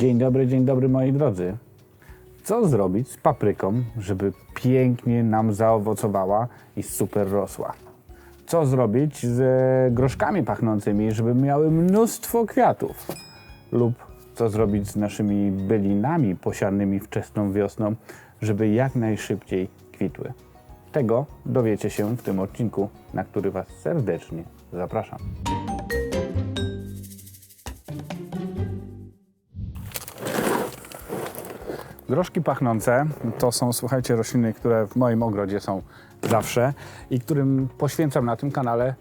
Dzień dobry, dzień dobry moi drodzy. Co zrobić z papryką, żeby pięknie nam zaowocowała i super rosła? Co zrobić z groszkami pachnącymi, żeby miały mnóstwo kwiatów? Lub co zrobić z naszymi bylinami posianymi wczesną wiosną, żeby jak najszybciej kwitły? Tego dowiecie się w tym odcinku, na który Was serdecznie zapraszam. Groszki pachnące to są, słuchajcie, rośliny, które w moim ogrodzie są zawsze i którym poświęcam na tym kanale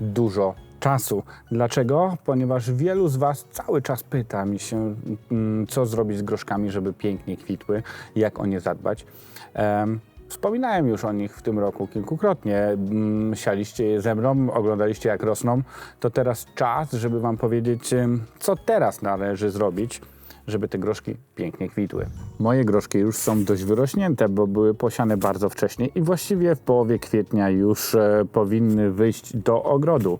dużo czasu. Dlaczego? Ponieważ wielu z Was cały czas pyta mi się, mm, co zrobić z groszkami, żeby pięknie kwitły, jak o nie zadbać. Em, Wspominałem już o nich w tym roku kilkukrotnie. Mm, Sialiście je ze mną, oglądaliście jak rosną. To teraz czas, żeby Wam powiedzieć, co teraz należy zrobić, żeby te groszki pięknie kwitły. Moje groszki już są dość wyrośnięte, bo były posiane bardzo wcześnie i właściwie w połowie kwietnia już e, powinny wyjść do ogrodu.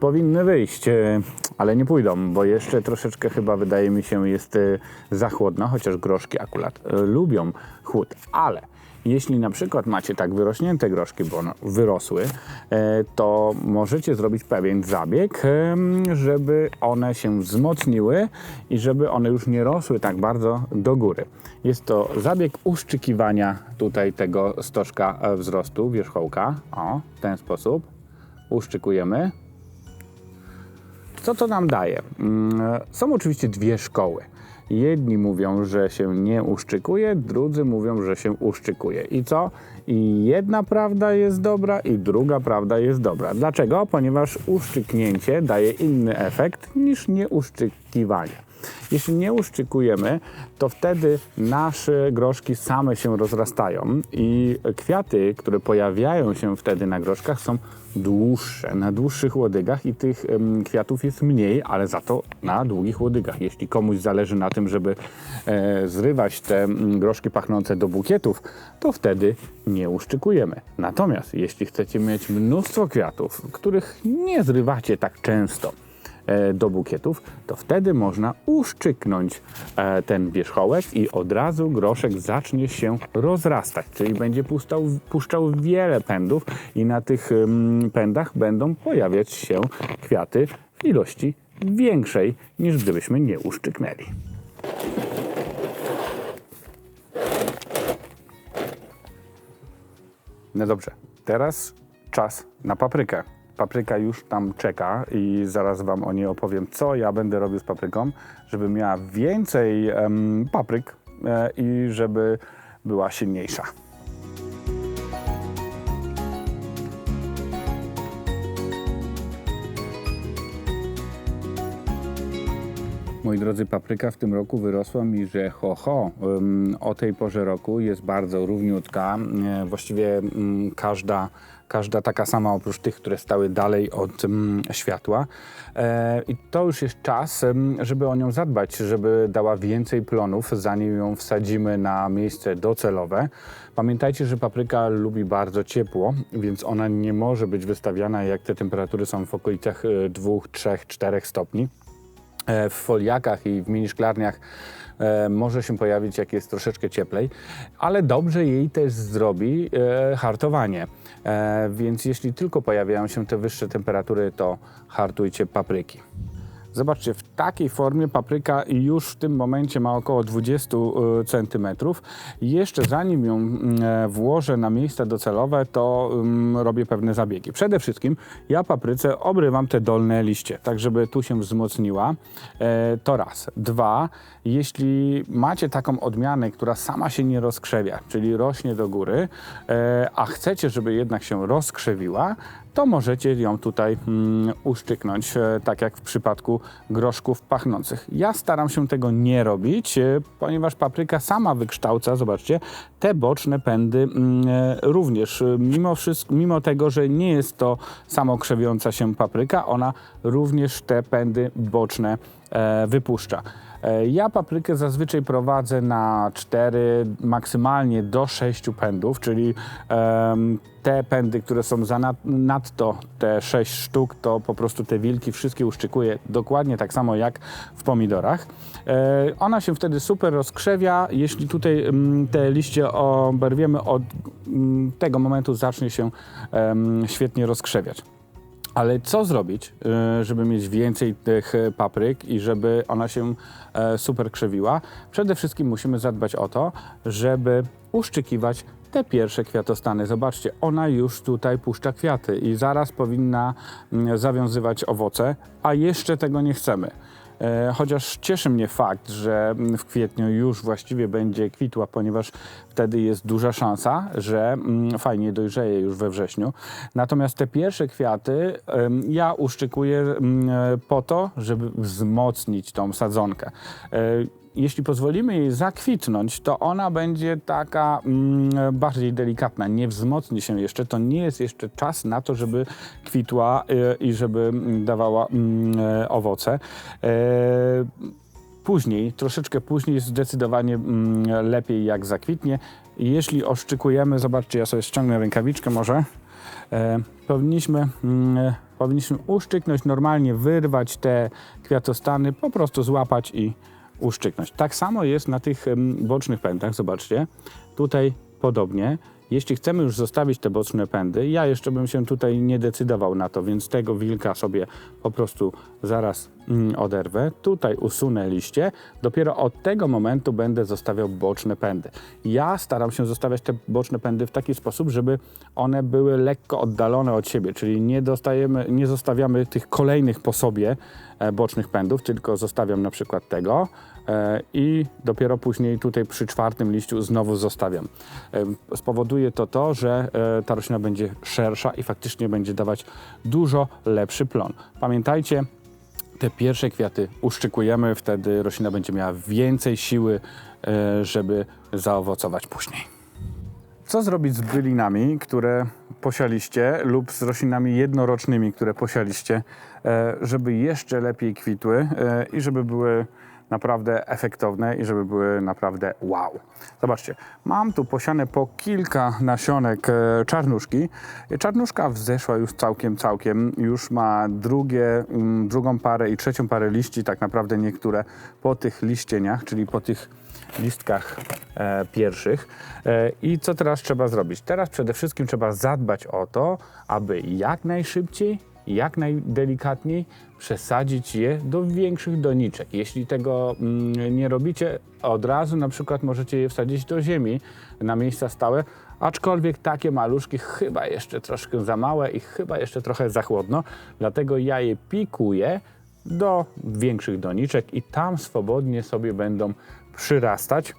Powinny wyjść, e, ale nie pójdą, bo jeszcze troszeczkę chyba wydaje mi się jest e, za chłodno, chociaż groszki akurat e, lubią chłód, ale jeśli na przykład macie tak wyrośnięte groszki, bo one wyrosły, e, to możecie zrobić pewien zabieg, em, żeby one się wzmocniły i żeby one już nie rosły tak bardzo do góry. Jest to zabieg uszczykiwania tutaj tego stożka e, wzrostu wierzchołka. O, w ten sposób uszczykujemy. Co to nam daje? Mm, Są oczywiście dwie szkoły. Jedni mówią, że się nie uszczykuje, drudzy mówią, że się uszczykuje. I co? I jedna prawda jest dobra, i druga prawda jest dobra. Dlaczego? Ponieważ uszczyknięcie daje inny efekt niż nieuszczykiwanie. Jeśli nie uszczykujemy, to wtedy nasze groszki same się rozrastają i kwiaty, które pojawiają się wtedy na groszkach są dłuższe, na dłuższych łodygach i tych kwiatów jest mniej, ale za to na długich łodygach. Jeśli komuś zależy na tym, żeby e, zrywać te groszki pachnące do bukietów, to wtedy nie uszczykujemy. Natomiast jeśli chcecie mieć mnóstwo kwiatów, których nie zrywacie tak często, do bukietów, to wtedy można uszczyknąć e, ten wierzchołek i od razu groszek zacznie się rozrastać, czyli będzie puszczał, puszczał wiele pędów i na tych ym, pędach będą pojawiać się kwiaty w ilości większej niż gdybyśmy nie uszczyknęli. No dobrze, teraz czas na paprykę. Papryka już tam czeka i zaraz Wam o niej opowiem, co ja będę robił z papryką, żeby miała więcej em, papryk e, i żeby była silniejsza. Moi drodzy, papryka w tym roku wyrosła mi, że ho, ho, o tej porze roku jest bardzo równiutka. E, Właściwie ym, każda, każda taka sama, oprócz tych, które stały dalej od ym, światła. E, I to już jest czas, żeby o nią zadbać, żeby dała więcej plonów, zanim ją wsadzimy na miejsce docelowe. Pamiętajcie, że papryka lubi bardzo ciepło, więc ona nie może być wystawiana, jak te temperatury są w okolicach 2, 3, 4 stopni w foliakach i w mini szklarniach e, może się pojawić, jak jest troszeczkę cieplej, ale dobrze jej też zrobi e, hartowanie. E, więc jeśli tylko pojawiają się te wyższe temperatury, to hartujcie papryki. Zobaczcie, w takiej formie papryka już w tym momencie ma około 20 cm. Jeszcze zanim ją mm, e, włożę na miejsca docelowe, to mm, robię pewne zabiegi. Przede wszystkim ja papryce obrywam te dolne liście, tak żeby tu się wzmocniła. E, To raz. Dwa, jeśli macie taką odmianę, która sama się nie rozkrzewia, czyli rośnie do góry, e, a chcecie, żeby jednak się rozkrzewiła, to możecie ją tutaj mm, uszczyknąć, e, tak jak w przypadku groszków pachnących. Ja staram się tego nie robić, e, ponieważ papryka sama wykształca, zobaczcie, te boczne pędy mm, e, również. Mimo, wszystko, mimo tego, że nie jest to samo krzewiąca się papryka, ona również te pędy boczne e, wypuszcza. E, Ja paprykę zazwyczaj prowadzę na 4, maksymalnie do 6 pędów, czyli em, te pędy, które są za nad, nadto te 6 sztuk, to po prostu te wilki wszystkie uszczykuję dokładnie tak samo jak w pomidorach. E, Ona się wtedy super rozkrzewia. Jeśli tutaj mm, te liście oberwiemy od mm, tego momentu zacznie się em, świetnie rozkrzewiać. Ale co zrobić, y, żeby mieć więcej tych y, papryk i żeby ona się e, super krzewiła? Przede wszystkim musimy zadbać o to, żeby uszczykiwać te pierwsze kwiatostany. Zobaczcie, ona już tutaj puszcza kwiaty i zaraz powinna mm, zawiązywać owoce, a jeszcze tego nie chcemy. E, Chociaż cieszy mnie fakt, że w kwietniu już właściwie będzie kwitła, ponieważ wtedy jest duża szansa, że mm, fajnie dojrzeje już we wrześniu. Natomiast te pierwsze kwiaty ja uszczykuję mm, e, po to, żeby wzmocnić tą sadzonkę. Jeśli pozwolimy jej zakwitnąć, to ona będzie taka mm, bardziej delikatna, nie wzmocni się jeszcze. To nie jest jeszcze czas na to, żeby kwitła y, i żeby mm, dawała e, owoce. E, Później, troszeczkę później, zdecydowanie mm, lepiej jak zakwitnie. Jeśli oszczykujemy, zobaczcie, ja sobie ściągnę rękawiczkę może. E, powinniśmy, mm, powinniśmy uszczyknąć, normalnie wyrwać te kwiatostany, po prostu złapać i uszczyknąć. Tak samo jest na tych bocznych pędach, zobaczcie. Tutaj podobnie. Jeśli chcemy już zostawić te boczne pędy, ja jeszcze bym się tutaj nie decydował na to, więc tego wilka sobie po prostu zaraz mm, oderwę. Tutaj usunę liście. Dopiero od tego momentu będę zostawiał boczne pędy. Ja staram się zostawiać te boczne pędy w taki sposób, żeby one były lekko oddalone od siebie, czyli nie, dostajemy, nie zostawiamy tych kolejnych po sobie e, bocznych pędów, tylko zostawiam na przykład tego i dopiero później tutaj przy czwartym liściu znowu zostawiam. E, Spowoduje to to, że e, ta roślina będzie szersza i faktycznie będzie dawać dużo lepszy plon. Pamiętajcie, te pierwsze kwiaty uszczykujemy, wtedy roślina będzie miała więcej siły, e, żeby zaowocować później. Co zrobić z bylinami, które posialiście lub z roślinami jednorocznymi, które posialiście, e, żeby jeszcze lepiej kwitły e, i żeby były naprawdę efektowne i żeby były naprawdę wow. Zobaczcie, mam tu posiane po kilka nasionek e, czarnuszki. Czarnuszka wzeszła już całkiem, całkiem. Już ma drugie, mm, drugą parę i trzecią parę liści, tak naprawdę niektóre po tych liścieniach, czyli po tych listkach e, pierwszych. E, I co teraz trzeba zrobić? Teraz przede wszystkim trzeba zadbać o to, aby jak najszybciej, jak najdelikatniej przesadzić je do większych doniczek. Jeśli tego mm, nie robicie, od razu na przykład możecie je wsadzić do ziemi na miejsca stałe, aczkolwiek takie maluszki chyba jeszcze troszkę za małe i chyba jeszcze trochę za chłodno, dlatego ja je pikuję do większych doniczek i tam swobodnie sobie będą przyrastać.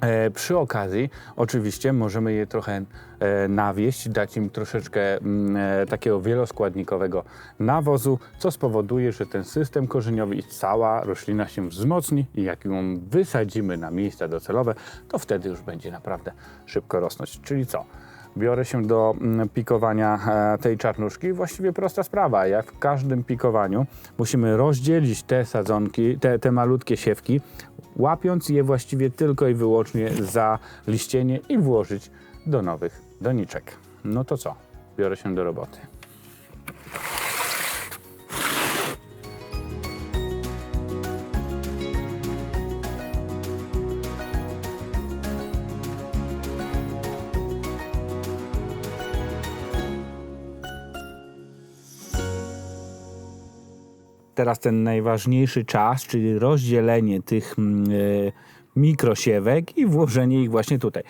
E, przy okazji, oczywiście, możemy je trochę e, nawieść, dać im troszeczkę mm, e, takiego wieloskładnikowego nawozu, co spowoduje, że ten system korzeniowy i cała roślina się wzmocni i jak ją wysadzimy na miejsca docelowe, to wtedy już będzie naprawdę szybko rosnąć. Czyli co? Biorę się do mm, pikowania e, tej czarnuszki. Właściwie prosta sprawa. Jak w każdym pikowaniu musimy rozdzielić te sadzonki, te, te malutkie siewki, łapiąc je właściwie tylko i wyłącznie za liścienie i włożyć do nowych doniczek. No to co? Biorę się do roboty. Teraz ten najważniejszy czas, czyli rozdzielenie tych mm, e, mikrosiewek i włożenie ich właśnie tutaj.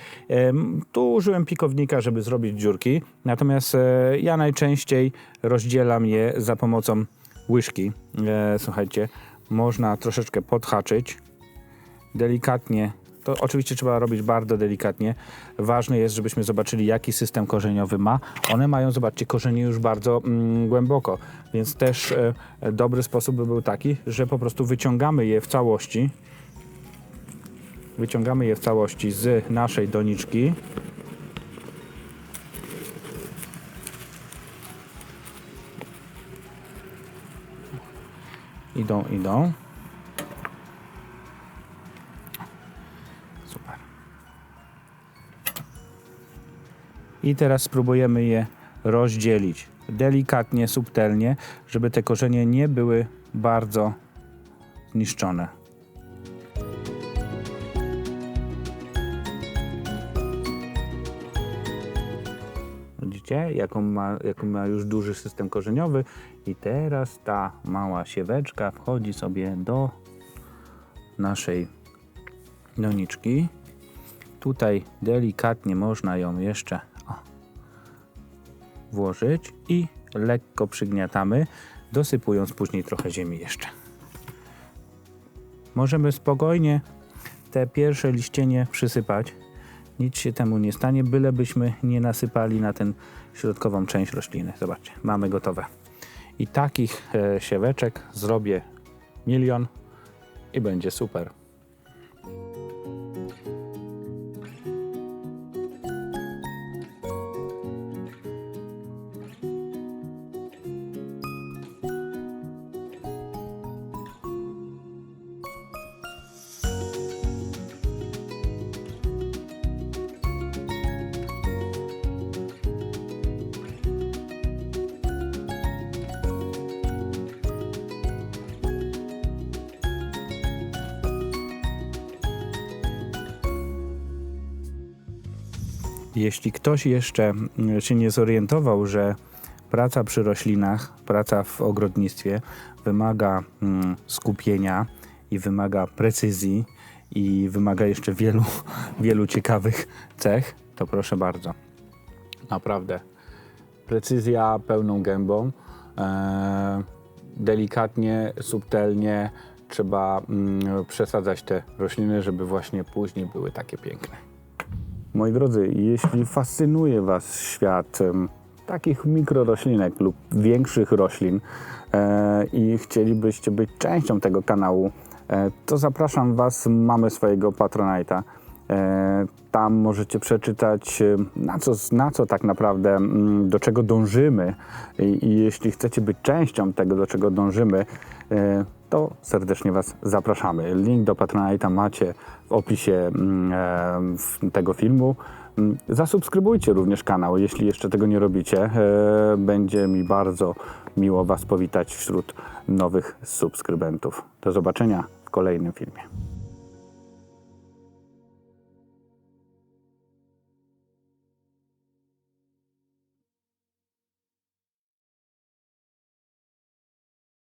Tu użyłem pikownika, żeby zrobić dziurki, natomiast e, ja najczęściej rozdzielam je za pomocą łyżki. E, Słuchajcie, można troszeczkę podhaczyć, delikatnie. To oczywiście trzeba robić bardzo delikatnie. Ważne jest, żebyśmy zobaczyli, jaki system korzeniowy ma. One mają, zobaczcie, korzenie już bardzo mm, głęboko, więc też e, dobry sposób by był taki, że po prostu wyciągamy je w całości. Wyciągamy je w całości z naszej doniczki. Idą, idą. I teraz spróbujemy je rozdzielić delikatnie, subtelnie, żeby te korzenie nie były bardzo zniszczone. Widzicie, jaką ma, jaką ma już duży system korzeniowy i teraz ta mała sieweczka wchodzi sobie do naszej doniczki. Tutaj delikatnie można ją jeszcze włożyć i lekko przygniatamy, dosypując później trochę ziemi jeszcze. Możemy spokojnie te pierwsze liścienie przysypać. Nic się temu nie stanie, bylebyśmy nie nasypali na tę środkową część rośliny. Zobaczcie, mamy gotowe. I takich e, sieweczek zrobię milion i będzie super. Jeśli ktoś jeszcze mm, się nie zorientował, że praca przy roślinach, praca w ogrodnictwie wymaga mm, skupienia i wymaga precyzji i wymaga jeszcze wielu, wielu ciekawych cech, to proszę bardzo. Naprawdę. Precyzja pełną gębą. E, delikatnie, subtelnie trzeba mm, przesadzać te rośliny, żeby właśnie później były takie piękne. Moi drodzy, jeśli fascynuje Was świat takich mikroroślinek lub większych roślin e, i chcielibyście być częścią tego kanału, e, to zapraszam Was, mamy swojego Patronite'a. E, tam możecie przeczytać, e, na co, na co tak naprawdę, mm, do czego dążymy. I, I jeśli chcecie być częścią tego, do czego dążymy, e, to serdecznie Was zapraszamy. Link do Patronite'a macie w opisie mm, e, tego filmu. Mm, Zasubskrybujcie również kanał, jeśli jeszcze tego nie robicie. E, Będzie mi bardzo miło Was powitać wśród nowych subskrybentów. Do zobaczenia w kolejnym filmie.